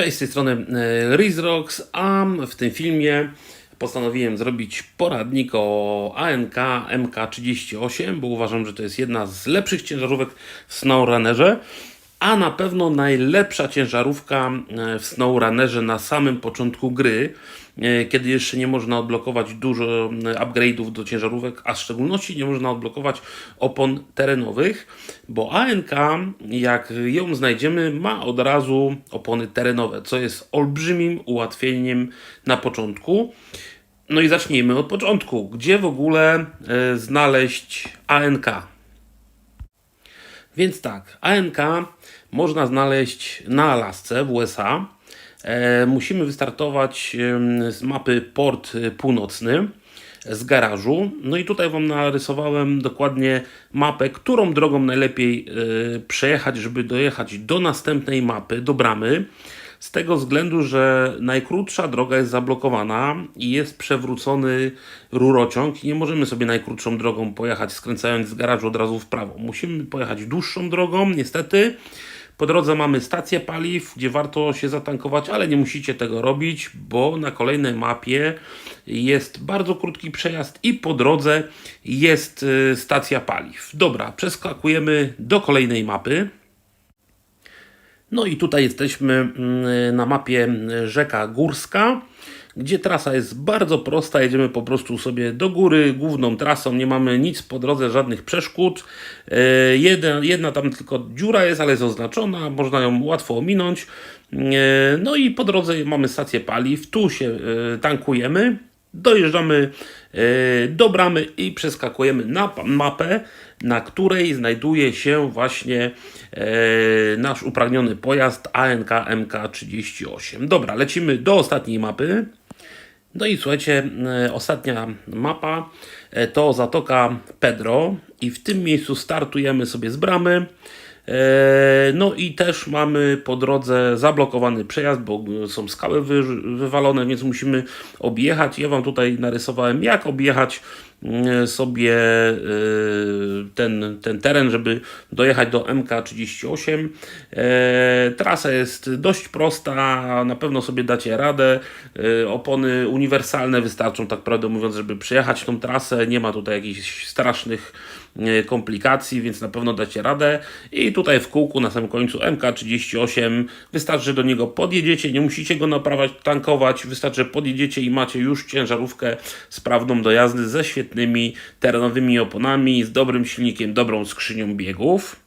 Cześć, z tej strony e, Rizrox, a w tym filmie postanowiłem zrobić poradnik o ANK MK38, bo uważam, że to jest jedna z lepszych ciężarówek w SnowRunnerze, a na pewno najlepsza ciężarówka e, w SnowRunnerze na samym początku gry, e, kiedy jeszcze nie można odblokować dużo e, upgrade'ów do ciężarówek, a w szczególności nie można odblokować opon terenowych, bo ANK, jak ją znajdziemy, ma od razu opony terenowe, co jest olbrzymim ułatwieniem na początku. No i zacznijmy od początku. Gdzie w ogóle znaleźć ANK? Więc tak, ANK można znaleźć na Alasce w USA. E, musimy wystartować z mapy Port Północny z garażu. No i tutaj Wam narysowałem dokładnie mapę, którą drogą najlepiej e, przejechać, żeby dojechać do następnej mapy, do bramy. Z tego względu, że najkrótsza droga jest zablokowana i jest przewrócony rurociąg nie możemy sobie najkrótszą drogą pojechać skręcając z garażu od razu w prawo. Musimy pojechać dłuższą drogą, niestety. Po drodze mamy stację paliw, gdzie warto się zatankować, ale nie musicie tego robić, bo na kolejnej mapie jest bardzo krótki przejazd i po drodze jest y, stacja paliw. Dobra, przeskakujemy do kolejnej mapy. No i tutaj jesteśmy mm, na mapie rzeka Górska, gdzie trasa jest bardzo prosta. Jedziemy po prostu sobie do góry główną trasą, nie mamy nic po drodze, żadnych przeszkód. E, Jedna, jedna tam tylko dziura jest, ale jest oznaczona, można ją łatwo ominąć. E, No i po drodze mamy stację paliw, tu się e, tankujemy. Dojeżdżamy e, do bramy i przeskakujemy na mapę, na której znajduje się właśnie e, nasz upragniony pojazd ANK MK38. Dobra, lecimy do ostatniej mapy. No i słuchajcie, e, ostatnia mapa to Zatoka Pedro i w tym miejscu startujemy sobie z bramy. E, No i też mamy po drodze zablokowany przejazd, bo są skały wy, wywalone, więc musimy objechać. Ja Wam tutaj narysowałem, jak objechać sobie e, ten, ten teren, żeby dojechać do MK38. E, Trasa jest dość prosta, na pewno sobie dacie radę. E, Opony uniwersalne wystarczą, tak prawdę mówiąc, żeby przejechać tą trasę. Nie ma tutaj jakichś strasznych e, komplikacji, więc na pewno dacie radę. I tutaj w kółku na samym końcu MK38 wystarczy, że do niego podjedziecie, nie musicie go naprawiać, tankować, wystarczy, że podjedziecie i macie już ciężarówkę sprawną do jazdy ze świetnymi terenowymi oponami, z dobrym silnikiem, dobrą skrzynią biegów.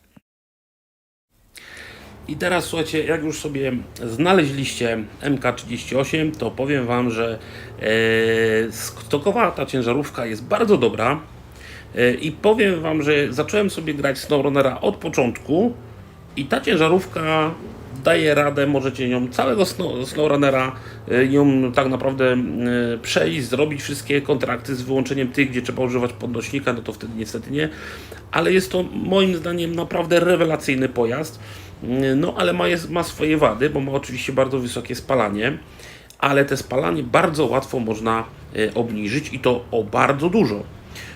I teraz słuchajcie, jak już sobie znaleźliście MK38, to powiem Wam, że e, stokowa ta ciężarówka jest bardzo dobra. E, I powiem Wam, że zacząłem sobie grać SnowRunnera od początku i ta ciężarówka daje radę, możecie nią całego Snow, SnowRunnera ją tak naprawdę e, przejść, zrobić wszystkie kontrakty z wyłączeniem tych, gdzie trzeba używać podnośnika, no to wtedy niestety nie, ale jest to moim zdaniem naprawdę rewelacyjny pojazd, E, no ale ma, jest, ma swoje wady, bo ma oczywiście bardzo wysokie spalanie, ale te spalanie bardzo łatwo można obniżyć i to o bardzo dużo.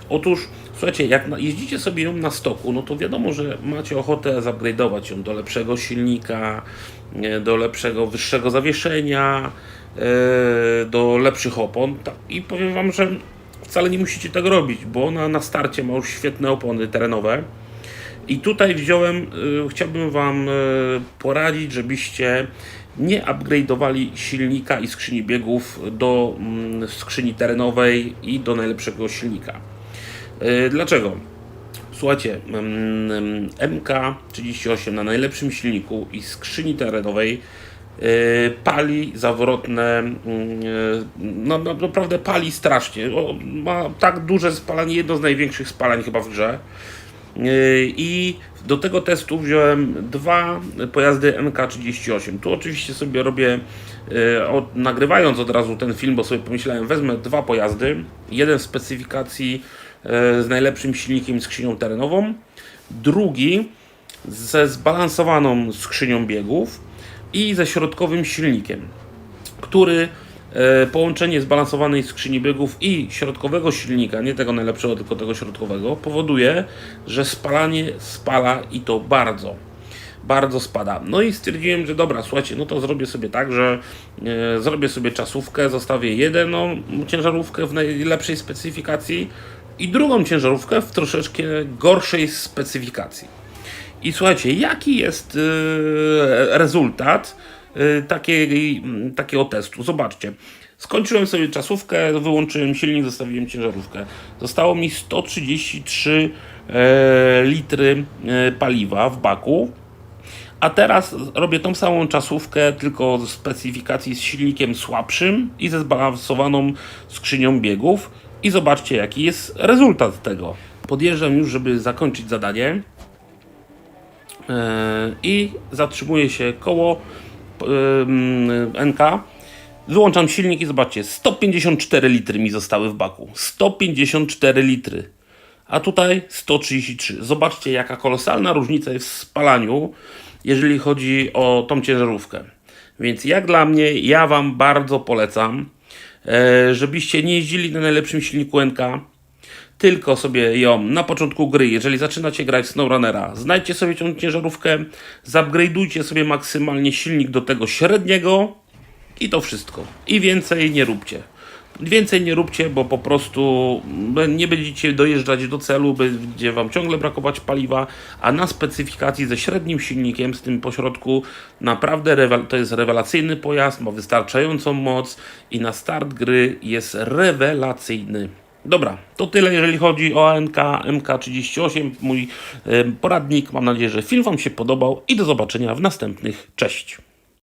Otóż, słuchajcie, jak jeździcie sobie ją na stoku, no to wiadomo, że macie ochotę zupgrade'ować ją do lepszego silnika, e, do lepszego, wyższego zawieszenia, e, do lepszych opon. I powiem Wam, że wcale nie musicie tego robić, bo ona na starcie ma już świetne opony terenowe. I tutaj wziąłem, y, chciałbym Wam poradzić, żebyście nie upgrade'owali silnika i skrzyni biegów do mm, skrzyni terenowej i do najlepszego silnika. Y, Dlaczego? Słuchajcie, mm, MK38 na najlepszym silniku i skrzyni terenowej y, pali zawrotne, mm, y, no, no naprawdę pali strasznie. Ma tak duże spalanie, jedno z największych spalań chyba w grze. I do tego testu wziąłem dwa pojazdy MK38. Tu oczywiście sobie robię, yy, od, nagrywając od razu ten film, bo sobie pomyślałem, wezmę dwa pojazdy. Jeden w specyfikacji yy, z najlepszym silnikiem i skrzynią terenową, drugi ze zbalansowaną skrzynią biegów i ze środkowym silnikiem, który e, połączenie zbalansowanej skrzyni biegów i środkowego silnika, nie tego najlepszego, tylko tego środkowego, powoduje, że spalanie spala i to bardzo. bardzo spada. No i stwierdziłem, że dobra, słuchajcie, no to zrobię sobie tak, że e, zrobię sobie czasówkę, zostawię jedną ciężarówkę w najlepszej specyfikacji i drugą ciężarówkę w troszeczkę gorszej specyfikacji. I słuchajcie, jaki jest e, rezultat e, takiej, m, takiego testu? Zobaczcie. Skończyłem sobie czasówkę, wyłączyłem silnik, zostawiłem ciężarówkę. Zostało mi 133 e, litry e, paliwa w baku. A teraz robię tą samą czasówkę, tylko z specyfikacji z silnikiem słabszym i ze zbalansowaną skrzynią biegów. I zobaczcie, jaki jest rezultat tego. Podjeżdżam już, żeby zakończyć zadanie. E, I zatrzymuję się koło NK. Wyłączam silnik i zobaczcie, 154 litry mi zostały w baku. 154 litry. A tutaj 133. Zobaczcie, jaka kolosalna różnica jest w spalaniu, jeżeli chodzi o tą ciężarówkę. Więc jak dla mnie, ja Wam bardzo polecam, e, żebyście nie jeździli na najlepszym silniku NK, tylko sobie ją na początku gry, jeżeli zaczynacie grać SnowRunnera, znajdźcie sobie tą ciężarówkę, zupgrade'ujcie sobie maksymalnie silnik do tego średniego i to wszystko. I więcej nie róbcie. Więcej nie róbcie, bo po prostu nie będziecie dojeżdżać do celu, będzie Wam ciągle brakować paliwa, a na specyfikacji ze średnim silnikiem, z tym pośrodku, naprawdę to jest rewelacyjny pojazd, ma wystarczającą moc i na start gry jest rewelacyjny. Dobra, to tyle jeżeli chodzi o ANK MK38, mój poradnik. Mam nadzieję, że film Wam się podobał i do zobaczenia w następnych. Cześć!